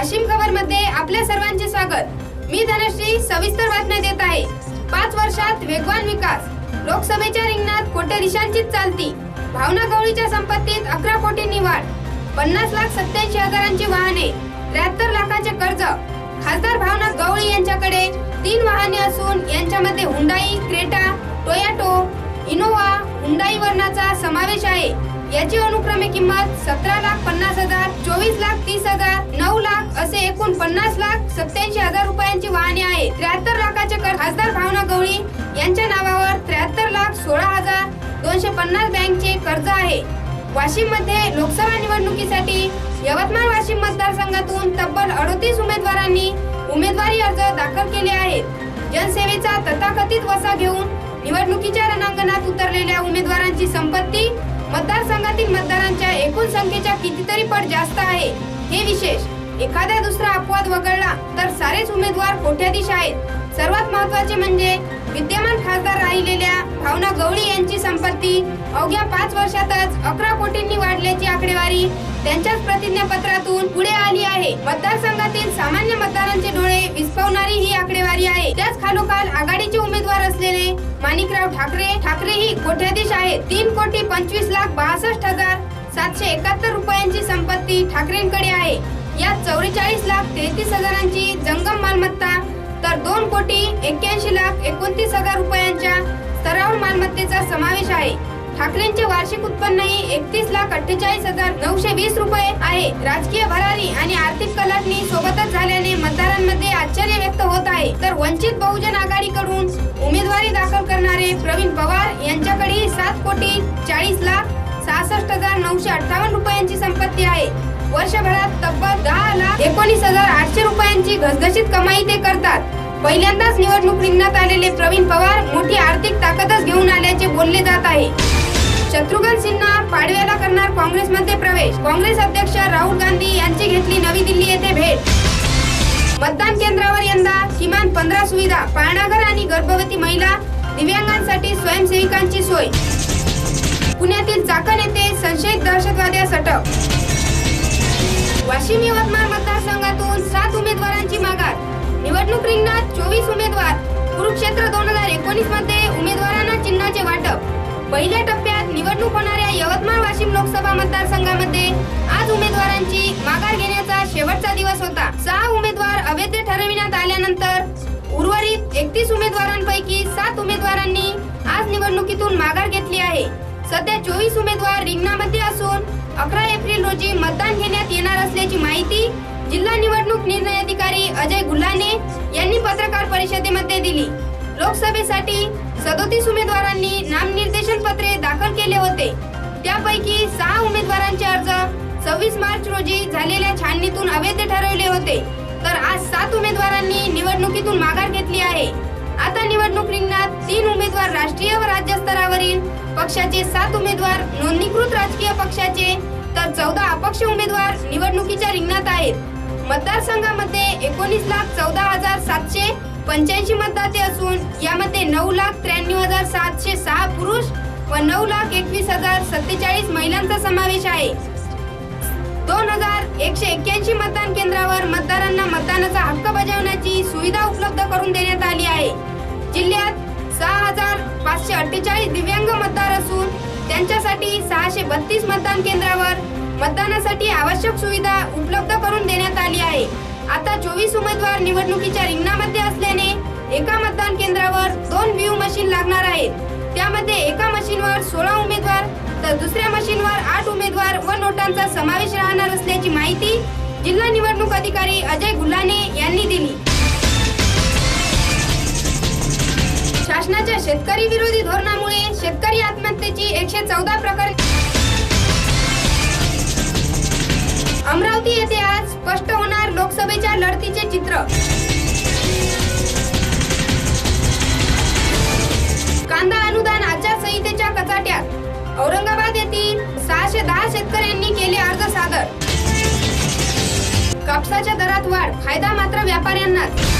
वाशिम खबरमध्ये आपल्या सर्वांचे स्वागत. मी धनश्री सविस्तर बातम्या देत आहे. पाच वर्षात वेगवान विकास. लोकसभेच्या रिंगणात कोटे दिशांचीच चालती. भावना गवळीच्या संपत्तीत अकरा कोटींनी वाढ पन्नास लाख सत्याऐंशी हजारांची वाहने. त्र्याहत्तर लाखाचे कर्ज. खासदार भावना गवळी यांच्याकडे तीन वाहने असून यांच्यामध्ये Hyundai Creta Toyota Innova Hyundai वर्णाचा समावेश आहे. याची अनुक्रमे किंमत सतरा लाख पन्नास हजार असे एकूण पन्नास लाख सत्याऐंशी हजार रुपयांची वाहने आहेत. त्र्याहत्तर लाखाचे कर खासदार भावना गवळी यांच्या नावावर त्र्याहत्तर लाख सोळा हजार दोनशे पन्नास बँकचे कर्ज आहे. वाशिममध्ये लोकसभा निवडणुकीसाठी यवतमाळ वाशिम मतदारसंघातून तब्बल अडतीस उमेदवारांनी उमेदवारी अर्ज दाखल केले आहेत. जनसेवेचा तथाकथित वसा घेऊन निवडणुकीच्या रणांगणात उतरलेल्या उमेदवारांची संपत्ती मतदारसंघातील मतदारांच्या एकूण संख्येच्या कितीतरी पट जास्त आहे. हे विशेष एखादा दुसरा अपवाद वगळला तर सारेच उमेदवार कोट्याधीश आहेत. सर्वात महत्त्वाचे म्हणजे विद्यमान खासदार राहिलेल्या भावना गवळी यांची संपत्ती अवघ्या पाच वर्षातच अकरा कोटींनी वाढल्याची आकडेवारी त्यांच्याच प्रतिज्ञापत्रातून पुढे आली आहे. मतदारसंघातील सामान्य मतदारांचे डोळे विस्पवणारी ही आकडेवारी आहे. त्याच खालोखाल आघाडीचे उमेदवार असलेले माणिकराव ठाकरे ठाकरे ही कोट्याधीश आहेत. तीन कोटी पंचवीस लाख बासष्ट हजार सातशे एकाहत्तर रुपयांची संपत्ती ठाकरेंकडे आहे. यात चौवेचाळीस लाख तेहतीस हजारांची जंगम मालमत्ता तर दोन कोटी एक्क्याऐंशी लाख एकोणतीस हजार रुपयांच्या स्तरावर मालमत्तेचा समावेश आहे. ठाकरेंचे वार्षिक उत्पन्नही एकतीस लाख अठ्ठेचाळीस हजार नऊशे वीस रुपये आहे. राजकीय भरारी आणि आर्थिक कलाटणी सोबतच झाल्याने मतदारांमध्ये आश्चर्य व्यक्त होत आहे. तर वंचित बहुजन आघाडीकडून उमेदवारी दाखल करणारे प्रवीण पवार यांच्याकडे सात कोटी चाळीस लाख सहासष्ट हजार नऊशे अठ्ठावन्न रुपयांची संपत्ती आहे. वर्षभरात तब्बल दहा लाख एकोणीस हजार आठशे रुपयांची घसघशीत कमाई ते करतात. पहिल्यांदाच निवडणूक रिंगणात आलेले प्रवीण पवार मोठी आर्थिक ताकदच घेऊन आल्याचे बोलले जात आहे. शत्रुघ्न सिन्हा पाडव्याला करणार काँग्रेसमध्ये प्रवेश. काँग्रेस अध्यक्ष राहुल गांधी यांची घेतली नवी दिल्ली येथे भेट. मतदान केंद्रावर यंदा किमान पंधरा सुविधा पाळणाघर आणि गर्भवती महिला दिव्यांगांसाठी स्वयंसेविकांची सोय. पुण्यातील चाकण येथे अटक वाशिम यवतमाळ मतदारसंघातून सात उमेदवारांची माघार. निवडणूक रिंगणात चोवीस उमेदवार. कुरुक्षेत्र दोन हजार एकोणीसमध्ये उमेदवारांना चिन्हाचे वाटप. पहिल्या टप्प्यात निवडणूक होणाऱ्या यवतमाळ वाशिम लोकसभा मतदारसंघामध्ये आज उमेदवारांची माघार घेण्याचा शेवटचा दिवस होता. सहा उमेदवार अवैध ठरविण्यात आल्यानंतर उर्वरित एकतीस उमेदवारांपैकी सात उमेदवारांनी आज निवडणुकीतून माघार घेतली आहे. सध्या चोवीस उमेदवार रिंगणामध्ये असून अकरा एप्रिल रोजी मतदान घेण्यात येणार असल्याची माहिती जिल्हा निवडणूक निर्णय अधिकारी अजय गुल्हाने यांनी पत्रकार परिषदेमध्ये दिली. लोकसभेसाठी सदोतीस उमेदवारांनी नामनिर्देशन पत्रे दाखल केले होते. त्यापैकी सहा उमेदवारांचे अर्ज सव्वीस मार्च रोजी झालेल्या छाननीतून अवैध ठरवले होते. तर आज सात उमेदवारांनी निवडणुकीतून माघार घेतली आहे. आता निवडणूक रिंगणात तीन उमेदवार राष्ट्रीय व राज्य स्तरावरील पक्षाचे सात उमेदवार नोंदणीकृत राजकीय पक्षाचे तर चौदा अपक्ष उमेदवार निवडणुकीच्या रिंगणात आहेत. मतदारसंघामध्ये एकोणीस लाख चौदा हजार सातशे पंच्याऐंशी मतदाते असून यामध्ये नऊ लाख त्र्याण्णव हजार सातशे सहा पुरुष व नऊ लाख एकवीस हजार सत्तेचाळीस महिलांचा समावेश आहे. दोन हजार एकशे एक्क्याऐंशी मतदान केंद्रावर मतदारांना मतदानाचा हक्क बजावण्याची सुविधा उपलब्ध करून देण्यात आली आहे. जिल्ह्यात सहा हजार पाचशे अठ्ठेचाळीस दिव्यांग मतदार त्यांच्यासाठी सहाशे बत्तीस मतदान केंद्रावर मतदानासाठी आवश्यक सुविधा उपलब्ध करून देण्यात आली आहे. आता चोवीस उमेदवार निवडणुकीच्या रिंगणामध्ये असल्याने एका मतदान केंद्रावर दोन व्ह्यू मशीन लागणार आहेत. त्यामध्ये एका मशीनवर सोळा उमेदवार तर दुसऱ्या मशीनवर आठ उमेदवार व नोटांचा समावेश राहणार असल्याची माहिती जिल्हा निवडणूक अधिकारी अजय गुल्हाने यांनी दिली. शासनाच्या शेतकरी विरोधी धोरणामुळे शेतकरी आत्महत्येची एकशे चौदा प्रकरण. अमरावती येथे आज स्पष्ट होणार लोकसभेच्या लढतीचे चित्र. कांदा अनुदान आचारसंहितेच्या कचाट्यात. औरंगाबाद येथील सहाशे दहा शेतकऱ्यांनी केले अर्ज सादर कापसाच्या दरात वाढ फायदा मात्र व्यापाऱ्यांनाच.